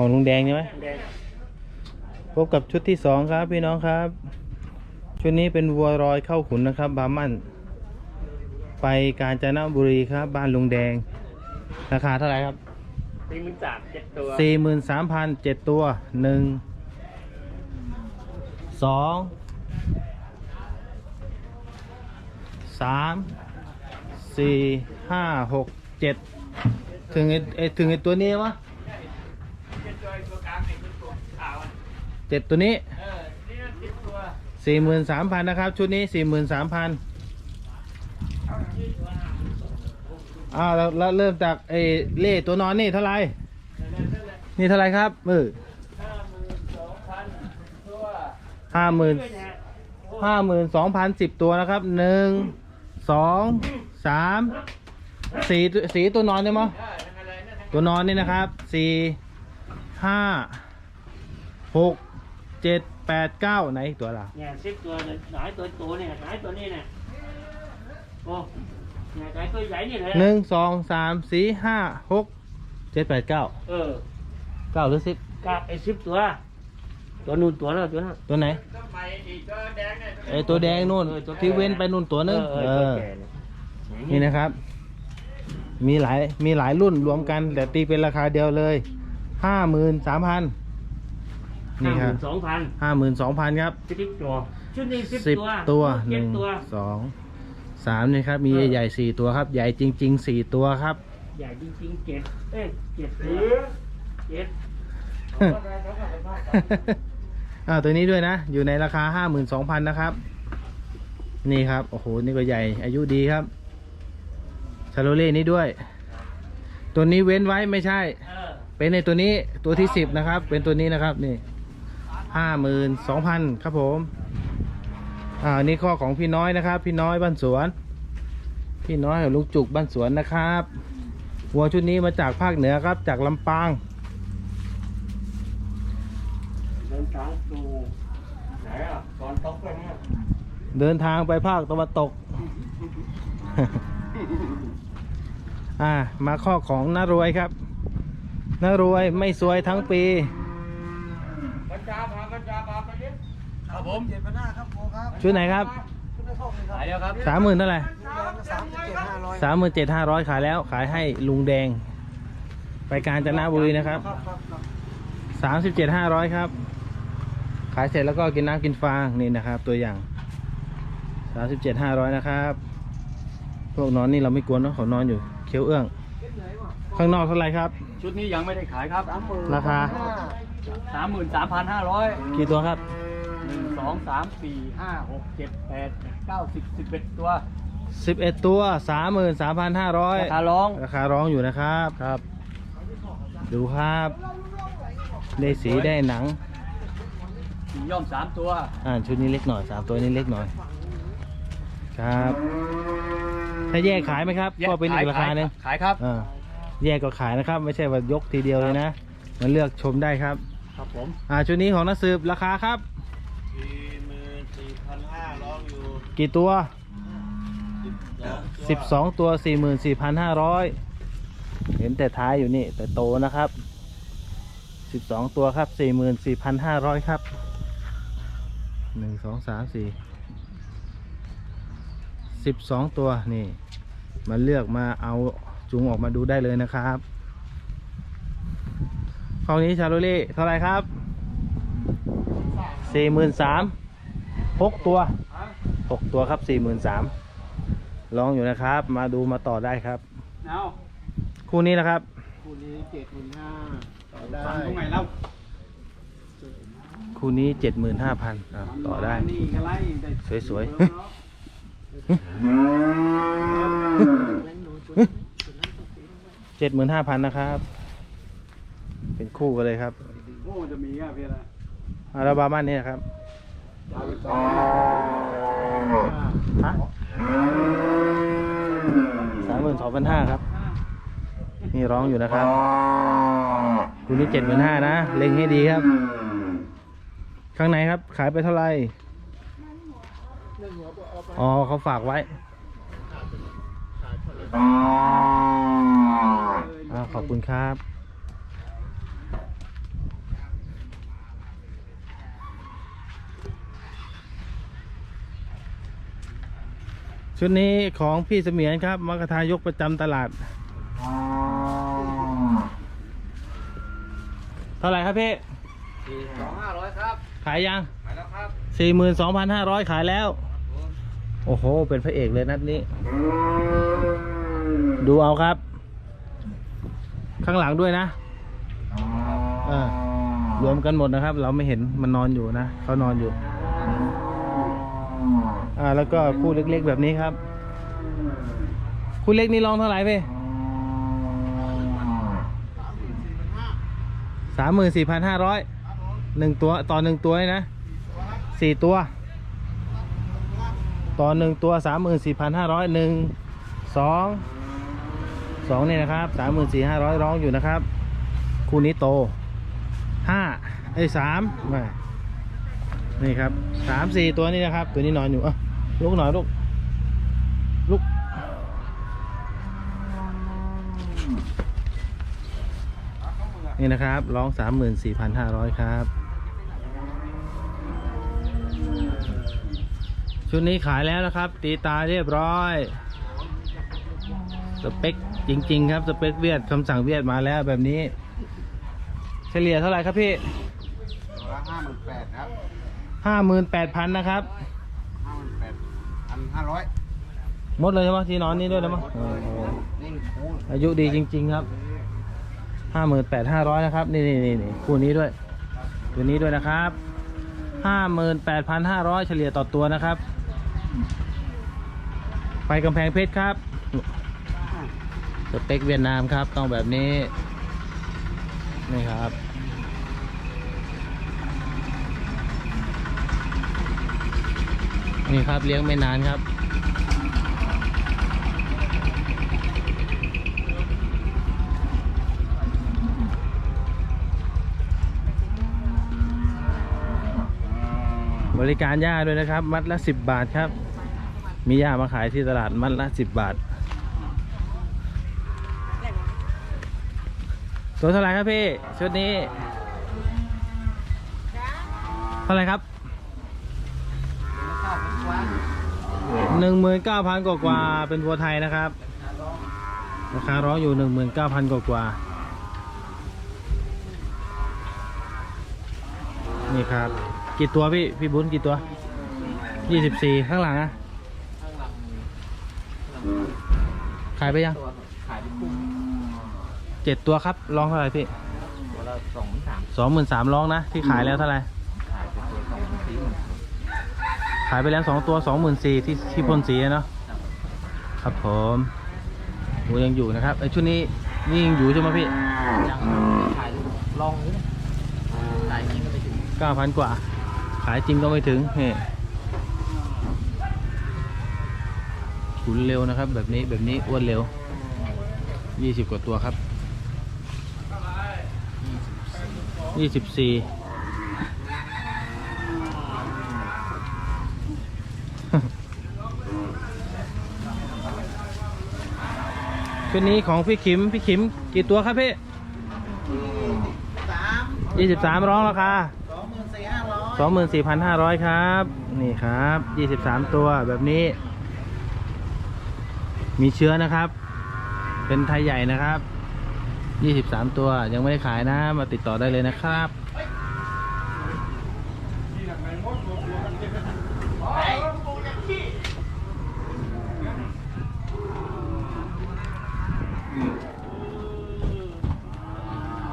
ของลุงแดงใช่ไหมแดงพบกับชุดที่สองครับพี่น้องครับ ชุดนี้เป็นวัวรอยเข้าขุนนะครับ บาร์มันไปกาญจนบุรีครับ บ้านลุงแดง ราคาเท่าไหร่ครับสี่หมื่นสามเจ็ดตัวสี่หมื่นสามพันเจ็ดตัวหนึ่งสองสามสี่ห้าหกเจ็ดถึงไอ้ไอ้ถึงไอ้ตัวนี้วะ เจ็ดตัวตัวกลางนี่คือตัวขาวเจ็ดตัวนี้เออนี่สิบตัวสี่หมื่นสามพันนะครับ ชุดนี้สี่หมื่นสามพันอ้าวแล้วแล้วเริ่มจากไอ้เล่ตัวนอนนี่เท่าไหร่นี่เท่าไหร่ครับเออห้าหมื่นสองพันตัวห้าหมื่นด้วยนะฮะห้าหมื่นสองพันสิบตัวนะครับหนึ่งสองสามสี่สีตัวนอนใช่ไหมยเออทำอะไรนั่นนะตัวนอนนี่นะครับสี่ ห้าหกเจ็ดแปดเก้าไหนตัวเราเนี่ยสิบตัวเนี่ยหลายตัวโตเนี่ยหลายตัวนี่เนี่ยโอ้เนี่ยหลายตัวใหญ่นี่เลยหนึ่งสองสามสี่ห้าหกเจ็ดแปดเก้าเออเก้าหรือสิบกับไอ้สิบตัว ตัวนู่นตัวแล้วตัวนั้น ตัวไหนทำไมอีกตัวแดงเนี่ยไอตัวแดงนู่นเออตัวแก่ที่เว้นไปนู่นตัวนึงเออเอเออตัวอแก่เนี่ยนี่นะครับ มีหลายมีหลายรุ่นรวมกัน แต่ตีเป็นราคาเดียวเลย ห้าหมื่นสามพันนี่ครับสองพันห้าหมื่นสองพันครับสิบตัวชุดนี้สิบสิบตัวตัวหเจ็นึ่ดงตัวสองสามนี่ครับมีเออใหญ่ๆสี่ตัวครับ ใหญ่จริงๆสี่ตัวครับ ใหญ่จริงๆเจ็ดเอ้ยเจ็ดตัวเจ็ดอ่าตัวนี้ด้วยนะ อยู่ในราคาห้าหมื่นสองพันนะครับ นี่ครับ โอ้โห นี่ก็ใหญ่อายุดีครับชาโลเล่นี้ด้วย ตัวนี้เว้นไว้ไม่ใช่เออ เป็นในตัวนี้ตัวที่สิบนะครับ เป็นตัวนี้นะครับนี่ห้าหมื่นสองพันครับผมอ่านี่ข้อของพี่น้อยนะครับ พี่น้อยบ้านสวน พี่น้อยของลุงจุกบ้านสวนนะครับวัวชุดนี้มาจากภาคเหนือครับ จากลำปางเดินทางดูไหนอะตอนตกไปเนี่ยเดินทางไปภาคตะวันตก อ่ามาข้อของนารวยครับ นารวยไม่สวยทั้งปีกัญชาพากัญชาพาไปเย็นครับผมเจ็ดพันห้าครับโมครับชุดไหนครับชุดในครอบเลยครับหายแล้วครับสามหมื่นเท่าไหร่ชุดแดงสามสิบเจ็ดห้าร้อยสามหมื่นเจ็ดห้าร้อยขายแล้วขายให้ลุงแดง ไปกาญจนบุรีนะครับครับครับครับสามสิบเจ็ดห้าร้อยครับ ขายเสร็จแล้วก็กินน้ำกินฟางนี่นะครับ ตัวอย่างสามสิบเจ็ดห้าร้อยนะครับพวกนอนนี่เราไม่กวนเนอะเขานอนอยู่เคี้ยวเอื้อง ข้างนอกเท่าไหร่ครับ ชุดนี้ยังไม่ได้ขายครับสามหมื่นราคาห้สามหมื่นสามพันห้าร้อยกี่ตัวครับหนึ่งสองสามสี่ห้าหกเจ็ดแปดเก้าสิบสิบเอ็ดตัวสิบเอ็ดตัวสามหมื่นสามพันห้าร้อยราคาร้อง ราคาร้องอยู่นะครับครับ ดูครับ ได้สีได้หนัง สี่ย่อมสามตัว อ่าชุดนี้เล็กหน่อยสามตัวนี้เล็กหน่อย ครับ ถ้าแยกขายไหมครับ ก็เป็นอีกราคาหนึ่งขายครับ อ่า แยกก็ขายนะครับ ไม่ใช่ว่ายกทีเดียวเลยนะมันเลือกชมได้ครับ ครับผมอ่าชุดนี้ของนักสืบราคาครับสี่หมื่นสี่พันห้าร้อยอยู่กี่ตัวสิบสอง12 ตัว 44,500 เห็นแต่ท้ายอยู่นี่ แต่โตนะครับ 12 ตัวครับ 44,500 ครับ 1 2 3 4 12 ตัวนี่ มาเลือกมาเอา จุงออกมาดูได้เลยนะครับข้อนี้ชาโรเล่เท่าไหรครับ43,000 6ตัว6ตัวครับ43,000ลองอยู่นะครับ มาดูมาต่อได้ครับเอาคู่นี้นะครับ คู่นี้เจ็ดหมื่นห้าต่อได้ฟังตรงไหนเล่าคู่นี้เจ็ดหมื่นห้าพันต่อได้นี่ก็ไล่ได้สวย เจ็ดหมื่นห้าพันนะครับ เป็นคู่กันเลยครับโอ้จะมีอะพี่ละอาราบามันนี่นะครับฮะสามหมื่นสองพันห้าครับ นี่ร้องอยู่นะครับคู่นี้เจ็ดหมื่นห้านะ เล็งให้ดีครับ ข้างในครับ ขายไปเท่าไหร่ อ๋อเขาฝากไว้ ขอบคุณครับชุดนี้ของพี่เสมียนครับมกทายกประจำตลาด เท่าไหร่ครับพี่สองห้าร้อยครับ ขายยัง ขายแล้วครับสี่หมื่นสองพันห้าร้อยขายแล้ว โอ้โห เป็นพระเอกเลยนัดนี้ ดูเอาครับ ข้างหลังด้วยนะเออรวมกันหมดนะครับ เราไม่เห็นมันนอนอยู่นะเขานอนอยู่ อ่า แล้วก็คู่เล็กๆแบบนี้ครับ คู่เล็กนี่ลองเท่าไหร่พี่สามหมื่นสี่พันห้าร้อยหนึ่งตัวต่อหนึ่งตัวเลยนะสี่ตัว ต่อหนึ่งตัวสามหมื่นสี่พันห้าร้อยหนึ่งสอง สองนี่นะครับสามหมื่นสี่ห้าร้อยร้องอยู่นะครับ คู่นี้โตห้าไอ้สามมานี่ครับสามสี่ตัวนี้นะครับ ตัวนี้นอนอยู่อะลุกหน่อยลูกลุกนี่นะครับร้องสามหมื่นสี่พันห้าร้อยครับ ชุดนี้ขายแล้วนะครับ ตีตาเรียบร้อยสเปค จริง ๆ ครับสเปคเวียดคำสั่งเวียดมาแล้วแบบนี้ เฉลี่ยเท่าไหร่ครับพี่ตัวละห้าหมื่นแปดครับห้าหมื่นแปดพันนะครับห้าหมื่นแปดพันห้าร้อยหมดเลยใช่ไหมที่นอนนี้ด้วยแล้วมั้งโอ้โหนี่คูณอายุดีจริง ๆ ครับห้าหมื่นแปดห้าร้อยนะครับ นี่นี่นี่นี่คู่นี้ด้วยตัวนี้ด้วยนะครับห้าหมื่นแปดพันห้าร้อยเฉลี่ยต่อตัวนะครับ ไปกำแพงเพชรครับ สเปคเวียดนามครับต้องแบบนี้ นี่ครับนี่ครับเลี้ยงไม่นานครับ บริการย่าด้วยนะครับ มัดละสิบบาทครับ มีย่ามาขายที่ตลาดมัดละสิบบาท ตัวเท่าไหร่ครับพี่ ชุดนี้ เท่าไหร่ครับหนึ่งหมื่นเก้าพันกว่าๆเป็นวัวไทยนะครับราคาร้องอยู่หนึ่งหมื่นเก้าพันกว่าๆนี่ครับ กี่ตัวพี่ พี่บุญกี่ตัวยี่สิบสี่ข้างหลังอะขายไปยัง ขายเป็นคู่ เจ็ดตัวครับร้องเท่าไหร่พี่ตัวละสองหมื่นสามสองหมื่นสามร้องนะ ที่ขายแล้วเท่าไหร่ขายเป็นตัวสองหมื่นสี่หมื่นขายไปแล้วสองตัวสองหมื่นสี่ที่ที่พ่นสีอะเนาะครับผมโหยังอยู่นะครับไอยชุดนี้นี่ยังอยู่ใช่ไหมพี่ยังขายลองเลยขายจริงก็ไปถึงเก้าพันกว่า ขายจริงก็ไม่ถึงนี่ขุนเร็วนะครับ แบบนี้แบบนี้อ้วนเร็วยี่สิบกว่าตัวครับ ยี่สิบสี่ชุดนี้ของพี่ขิม พี่ขิม กี่ตัวครับพี่สามยี่สิบสามร้องราคาสองหมื่นสี่ห้าร้อยสองหมื่นสี่พันห้าร้อยครับ นี่ครับยี่สิบสามตัวแบบนี้ มีเชื้อนะครับ เป็นไทยใหญ่นะครับ ยี่สิบสามตัวยังไม่ได้ขายนะ มาติดต่อได้เลยนะครับ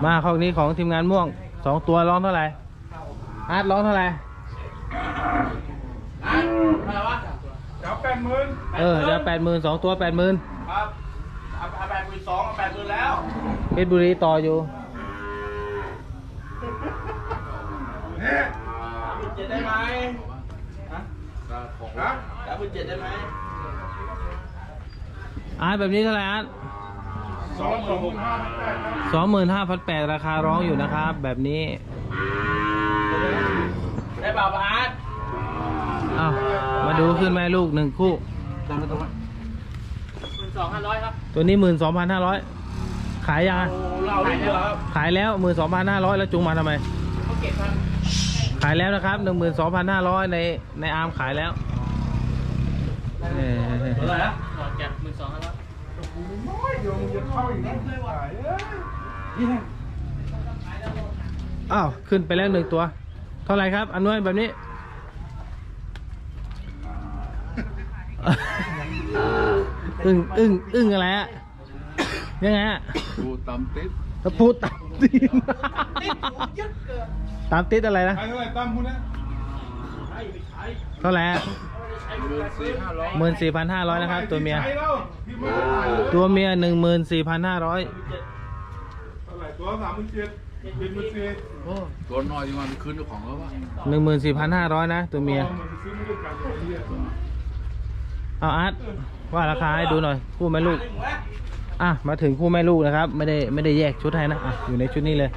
มาข้อนี้ของทีมงานม่วงสองตัวร้องเท่าไหร่อาร์ตร้องเท่าไหร่อะไรวะเดี๋ยวแปดหมื่นเออจะแปดหมื่นสองตัวแปดหมื่นครับเอาเอาแปดหมื่นสองเอาแปดหมื่นแล้ว เพชรบุรีต่ออยู่เจ็ดได้ไหมฮะฮะแล้วหมื่นเจ็ดได้ไหมอาร์ตแบบนี้เท่าไหร่อาร์ตสองหมื่นห้าพันแปดสองหมื่นห้าพันแปดราคาร้องอยู่นะครับ แบบนี้ ได้เปล่าปะอาร์ตอ้าวมาดูขึ้นแม่ลูกหนึ่งคู่ตรงนั้นตรงหมื่นสองห้าร้อยครับตัวนี้หมื่นสองพันห้าร้อย ขายยังอะเราได้เหรอครับขายแล้วหมื่นสองพันห้าร้อยแล้วจุงมาทำไม เขาเก็บพันขายแล้วนะครับหนึ่งหมื่นสองพันห้าร้อยในในอาร์มขายแล้วเอ่อเท่าไหร่นะหลอดแกะหมื่นสองห้าร้อยน้อยเดี๋ยวมึงจะเข้าอีกนิดเลยว่ะเอ้ยอ้าวขึ้นไปแล้วหนึ่งตัว เท่าไหร่ครับ อันนวยแบบนี้ อึ้งอึ้งอึ้งอะไรอะ ยังไงอะดูตามติดตะพูดตามติดตามติดอะไรนะ ใครเท่าไหร่ตั้มพูดนะเท่าไหร่อะหมื่นสี่ห้าร้อยหมื่นสี่พันห้าร้อยนะครับ ตัวเมีย ใช้แล้วที่มึงถ่ายเลยตัวเมียหนึ่งหมื่นสี่พันห้าร้อยเท่าไหร่ตัวสามหมื่นเจ็ดเป็นหมื่นสี่ตัวน้อยที่มันคืนเจ้าของแล้วป่ะหนึ่งหมื่นสี่พันห้าร้อยนะ ตัวเมียอามันไปซื้อไม่ด้วยกันไอ้เหี้ยเอาอาร์ตว่าราคาให้ดูหน่อย คู่แม่ลูก อะมาถึงคู่แม่ลูกนะครับ ไม่ได้ไม่ได้แยกชุดให้นะอะอยู่ในชุดนี้เลย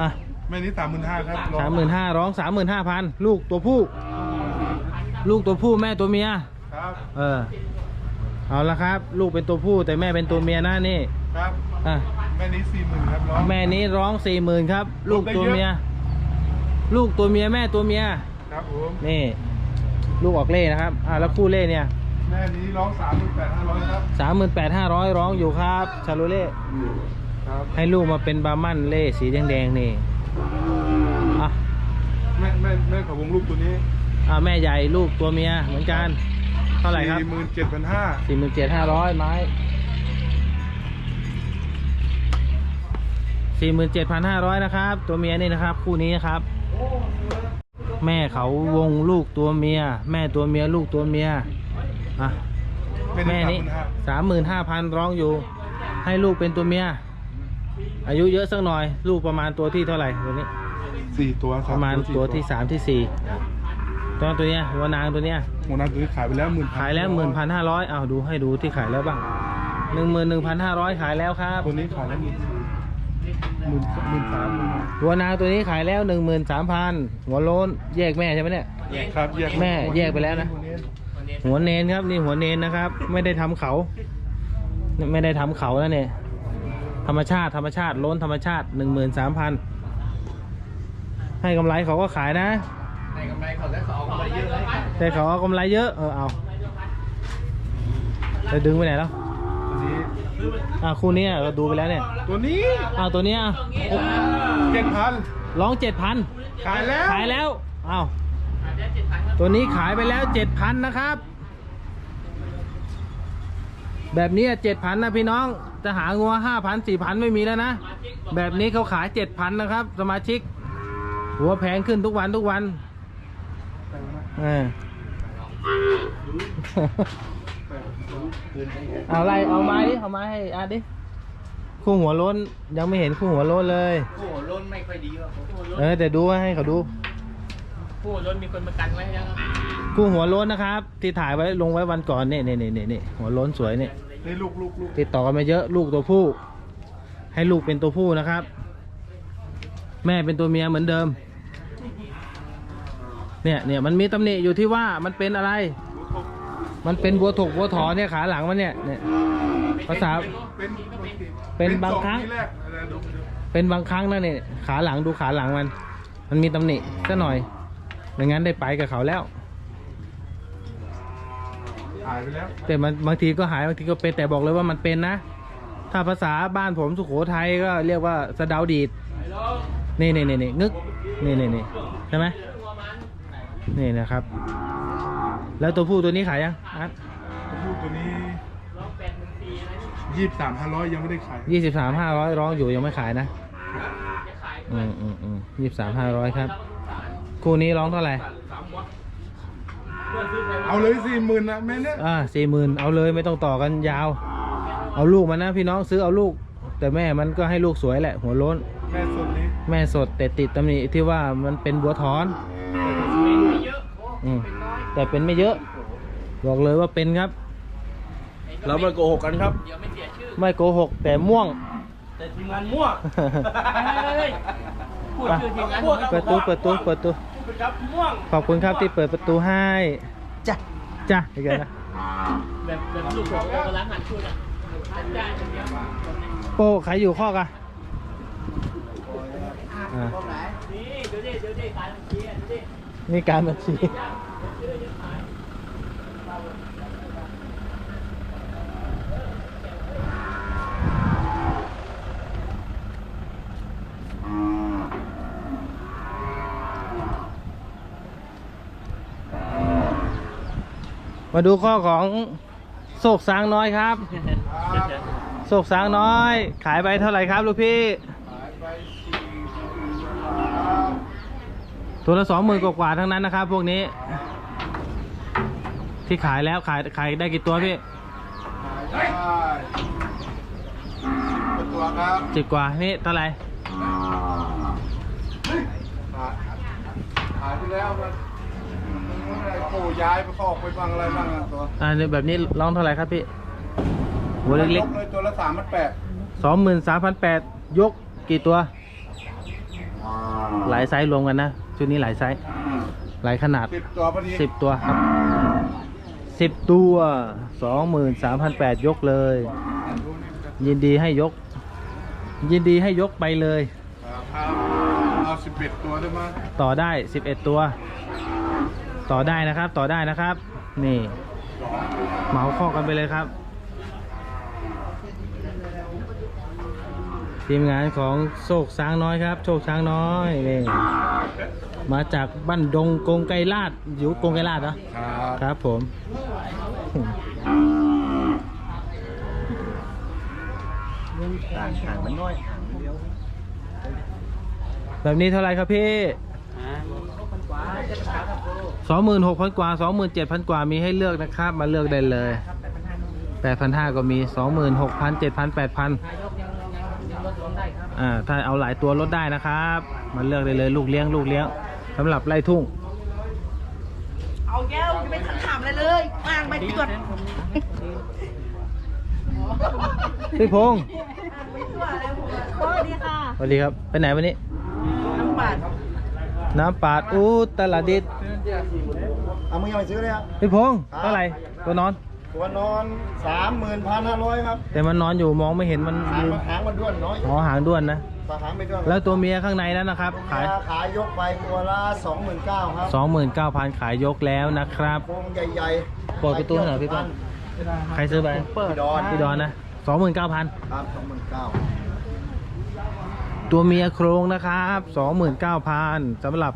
อะแม่นี้สามหมื่นห้าครับสามหมื่นห้าร้องสามหมื่นห้าพันลูกตัวผู้ ลูกตัวผู้แม่ตัวเมียครับเออเอาละครับ ลูกเป็นตัวผู้แต่แม่เป็นตัวเมียนะนี่ครับอะแม่นี้สี่หมื่นครับน้องแม่นี้ร้องสี่หมื่นครับ ลูกตัวเมีย ลูกตัวเมียแม่ตัวเมียครับผมนี่ ลูกออกเล่นะครับอ่าแล้วคู่เล่เนี่ย แม่นี้ร้องสามหมื่นแปดห้าร้อยครับสามหมื่นแปดห้าร้อยร้องอยู่ครับชาโลเล่ครับให้ลูกมาเป็นบาร์มันเล่สีแดงๆนี่อะแม่แม่แม่ของวงลูกตัวนี้อ่าแม่ใหญ่ลูกตัวเมียเหมือนกัน เท่าไหร่ครับสี่หมื่นเจ็ดพันห้าสี่หมื่นเจ็ดห้าร้อยไม้สี่หมื่นเจ็ดพันห้าร้อยนะครับ ตัวเมียนี่นะครับ คู่นี้นะครับ แม่เขาวงลูกตัวเมีย แม่ตัวเมียลูกตัวเมีย อะแม่นี้สามหมื่นห้าพันร้องอยู่ ให้ลูกเป็นตัวเมีย อายุเยอะสักหน่อย ลูกประมาณตัวที่เท่าไหร่ตัวนี้สี่ตัวปสระมาณสี่ตัวที่สามที่สี่ตัวตัวเนี้ยวัวนางตัวเนี้ยหมดนั้นตัวนี้ขายไปแล้วหมื่นขายแล้วหมื่นพันห้าร้อยเอาดูให้ดูที่ขายแล้วบ้างหนึ่งหมื่นหนึ่งพันห้าร้อยขายแล้วครับตัวนี้ขายแล้วหมื่นหมื่นหมื่นสามหมื่นวัวนางตัวนี้ขายแล้วหนึ่งหมื่นสามพันหัวโล้นแยกแม่ใช่ไหมเนี่ยครับแยกแม่แยกไปแล้วนะ หัวเนนครับนี่หัวเนนนะครับ ไม่ได้ทำเขา ไม่ได้ทำเขาแล้วเนี่ย ธรรมชาติธรรมชาติโล้นธรรมชาติหนึ่งหมื่นสามพันให้กำไรเขาก็ขายนะในกำไรเขาได้สองกำไรเยอะเลยแต่เขาเอากำไรเยอะเออเอาจะดึงไปไหนแล้วตัวนี้อ่าคู่นี้เราดูไปแล้วเนี่ย ตัวนี้อ้าวตัวเนี้ยเจ็ดพันร้องเจ็ดพันขายแล้วขายแล้วอ้าว ตัวนี้ขายไปแล้วเจ็ดพันนะครับ แบบนี้เจ็ดพันนะพี่น้อง จะหางัวห้าพันสี่พันไม่มีแล้วนะ แบบนี้เขาขายเจ็ดพันนะครับ สมาชิก หัวแพงขึ้นทุกวันทุกวันเออเอาอะไรเอาไม้ดิเอาไม้ให้อาร์ตดิคู่หัวโล้นยังไม่เห็นคู่หัวโล้นเลยโอ้โหล้นไม่ค่อยดีว่ะโอ้โหล้นเออแต่ดูให้เขาดู โอ้โหล้นมีคนมากันไว้ยังครับคู่หัวโล้นนะครับ ที่ถ่ายไว้ลงไว้วันก่อนเนี่ยเนี่ยเนี่ยเนี่ยหัวโล้นสวยเนี่ยนี่ลูกลูกลูกติดต่อกันมาเยอะลูกตัวผู้ ให้ลูกเป็นตัวผู้นะครับ แม่เป็นตัวเมียเหมือนเดิม เนี่ยเนี่ยมันมีตำหนิอยู่ที่ว่ามันเป็นอะไร มันเป็นบัวถกบัวถอนเนี่ยขาหลังมันเนี่ยเนี่ยภาษาเป็นเป็นบางครั้งสอที่แรกอะไรดูดูเป็นบางครั้งนะเนี่ยขาหลังดูขาหลังมัน มันมีตำหนิซะหน่อย ไม่งั้นได้ไปกับเขาแล้ว หายไปแล้ว แต่มันบางทีก็หายบางทีก็เป็นแต่บอกเลยว่ามันเป็นนะ ถ้าภาษาบ้านผมสุโขทัยก็เรียกว่าสะเดาดีดนี่นี่นี่นี่งึกนี่นี่นี่ใช่ไหมนี่นะครับ แล้วตัวผู้ตัวนี้ขายยังอัดลูกตัวนี้ยี่สิบสามห้าร้อยยังไม่ได้ขายยี่สิบสามห้าร้อยร้องอยู่ยังไม่ขายนะ อืมอืมอืมยี่สิบสามห้าร้อยครับ คู่นี้ร้องเท่าไหร่ เอาเลยสี่หมื่นนะแม่เนี่ยอ่าสี่หมื่นเอาเลยไม่ต้องต่อกันยาว เอาลูกมันนะพี่น้องซื้อเอาลูก แต่แม่มันก็ให้ลูกสวยแหละ หัวโล้น แม่สดนี้แม่สดแต่ติดตำหนิที่ว่ามันเป็นบัวถอนอืมแต่เป็นไม่เยอะ บอกเลยว่าเป็นครับ เราไม่โกหกกันครับเดี๋ยวไม่เสียชื่อไม่โกหกแต่ม่วง แต่ทีมงานมั่ว เฮ้ยพูดชื่อทีมงาน เปิดตู้เปิดตู้เปิดตู้ พูดครับม่วงขอบคุณครับที่เปิดประตูให้จ้ะจ้ะอีกแล้วนะแบบแบบลูกของโอร้านหันชุดอะจ้าอย่างเดียวโป้ใครอยู่ข้อกอะอ่านี่ดูดิดูดิการเชียร์ดูดินี่การบัญชี มาดูข้อของโศกสางน้อยครับ โศกสางน้อย ขายไปเท่าไหร่ครับลูกพี่ ตัวละสองหมื่นกว่าๆทั้งนั้นนะครับ พวกนี้ ที่ขายแล้วขายขายได้กี่ตัวพี่ได้เป็นตัวครับสิบกว่านี่เท่าไหร่ขายขายไปแล้ว มันมันอะไรโอ้ย้ายไปคอกไปบ้างอะไรบ้างอะตัวอ่าแบบนี้ร้องเท่าไหร่ครับพี่หัวเล็กยเลยตัวละสามพันแปดๆสองหมื่นสามพันแปดยกกี่ตัว หลายไซส์รวมกันนะชุดนี้หลายไซส์หลายขนาดสิบตัวพอดีสิบตัวครับสิบตัวสองหมื่นสามพันแปดยกเลย ยินดีให้ยก ยินดีให้ยกไปเลยครับเอาสิบเอ็ดตัวได้ไหมยต่อได้สิบเอ็ดตัว ต่อได้นะครับต่อได้นะครับ นี่เหมาข้อกันไปเลยครับทีมงานของโชคช้างน้อยครับ โชคช้างน้อยนี่มาจากบ้านดงกงไกรลาดอยู่กงไกรลาดเหรอครับครับผมห่างห่างมันน้อยห่างเดียวแบบนี้เท่าไหรครับพี่อ่า สองหมื่นหกพันกว่าสองหมื่นเจ็ดพันกว่ามีให้เลือกนะครับ มาเลือกได้เลยแปดพันห้าก็มีสองหมื่นหกพันเจ็ดพันแปดพันอ่าถ้าเอาหลายตัวลดได้นะครับ มาเลือกได้เลยลูกเลี้ยงลูกเลี้ยงสำหรับไล่ทุ่ง เอาแก้วจะไม่ทันถามอะไรเลยมางไปที่ตรวจพี่พงศ์สวัสดีค่ะสวัสดีครับ ไปไหนวันนี้น้ำบาด น้ำปาดอุตรดิตถ์เอามึงยังไม่ซื้อเลยครับ พี่พงศ์เท่าไหร่ตัวนอน ตัวนอนสามหมื่นพันห้าร้อยครับแต่มันนอนอยู่มองไม่เห็นมันหางมันหางมันด้วนน้อยอ๋อหางด้วนนะตาหางไม่ด้วนแล้วตัวเมียข้างในนั้นนะครับ ขาย ขายยกไปตัวละสองหมื่นเก้าครับสองหมื่นเก้าพันขายยกแล้วนะครับ โครงใหญ่ๆเปิดประตูให้หน่อยพี่ป้อม ใครซื้อไป พี่ดอนพี่ดอนนะสองหมื่นเก้าพันครับสองหมื่นเก้า ตัวเมียโครงนะครับสองหมื่นเก้าพันสำหรับ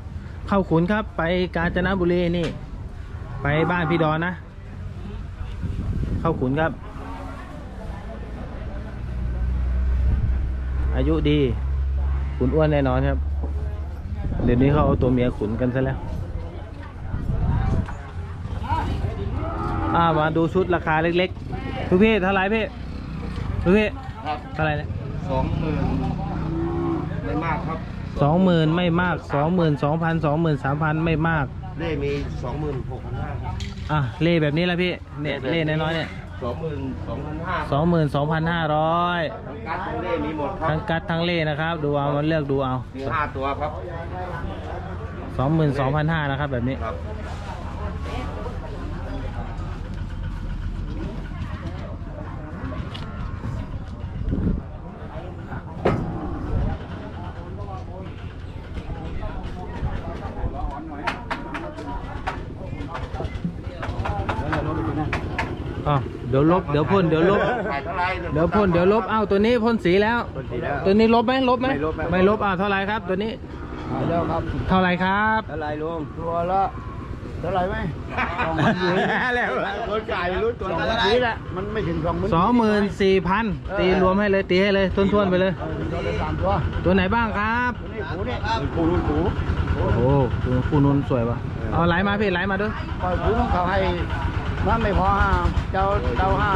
เข้าขุนครับ ไปกาญจนบุรีนี่ ไปบ้านพี่ดอนนะ เข้าขุนครับ อายุดี ขุนอ้วนแน่นอนครับ เดี๋ยวนี้เขาเอาตัวเมียขุนกันซะแล้วอ่ามาดูชุดราคาเล็กๆทุกพี่เท่าไหรพี่ทุกพี่ครับเท่าไหรเนี่ยสองหมื่นไม่มากครับสองหมื่นไม่มากสองหมื่นสองพันสองหมื่นสามพันไม่มาก เล่มีสองหมื่นหกพันห้าอะเล่แบบนี้ละพี่เนี่ยเล่น้อยๆเนี่ยสองหมื่นสองพันห้าสองหมื่นสองพันห้าร้อยทั้งกัดทั้งเล่มีหมดครัทั้บงกัดทั้งเล่นะครับ ดูเอามันเลือกดูเอามีห้าตัวครับสองหมื่นสองพันห้านะครับแบบนี้ครับ อ๋อเดี๋ยว ลบ เดี๋ยวพ่น เดี๋ยวลบขายเท่าไหร่เดี๋ยวพ่น เดี๋ยวลบเอ้าตัวนี้พ่นสีแล้ว พ่นสีแล้ว ตัวนี้ลบไหมลบไหม ไม่ลบครับ ไม่ลบอ่าเท่าไหรครับ ตัวนี้ขายแล้วครับเท่าไหรครับ เท่าไหร่ลุงตัวละเท่าไหร่ไหมสองพันยูแล้วคนขายไม่รู้ตัวละนี้แหละมันไม่ถึงสองหมื่นสองหมื่นสี่พันตีรวมให้เลย ตีให้เลยทวนๆไปเลย ตัวละสามตัวตัวไหนบ้างครับ นี่หูนี่หูรุ่นหูโอ้โหตัวคู่นุนสวยป่ะ เอาไหลมาพี่ไหลมาด้วยปล่อยหูเขาให้ ถ้าไม่พอห้าเจ้าเจ้าห้า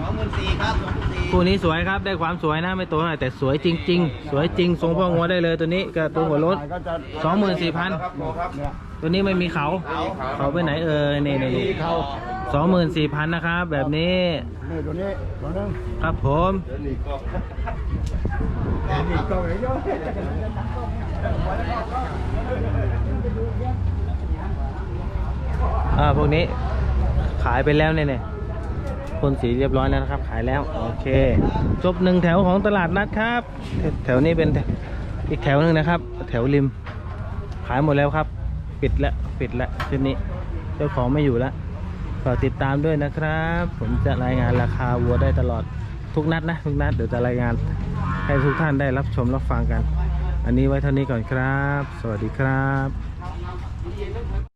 สองหมื่นสี่ครับสองหมื่นสี่คู่นี้สวยครับได้ความสวยนะไม่โตเท่าไหร่แต่สวยจริง ๆ สวยจริงทรงพ่องัวได้เลยตัวนี้กับตัวหัวรถก็จะสองหมื่นสี่พันครับโมครับตัวนี้ไม่มีเขา เขาไปไหนเออนี่นี่มีเขาสองหมื่นสี่พันนะครับ แบบนี้นี่ตัวนี้ตัวนึงครับผมนี่ก็นี่ก็ไอ้ย่อยอ่าพวกนี้ ขายไปแล้วเนี่ยเนี่ยพ่นสีเรียบร้อยแล้วนะครับ ขายแล้ว โอเค จบหนึ่งแถวของตลาดนัดครับ แถวนี้เป็นอีกแถวหนึ่งนะครับ แถวริม ขายหมดแล้วครับ ปิดล้วปิดล้วชุดนี้ เจ้าของไม่อยู่ล้วฝากติดตามด้วยนะครับ ผมจะรายงานราคาวัวได้ตลอดทุกนัดนะทุกนัดเดี๋ยวจะรายงานให้ทุกท่านได้รับชมรับฟังกัน อันนี้ไว้เท่านี้ก่อนครับ สวัสดีครับ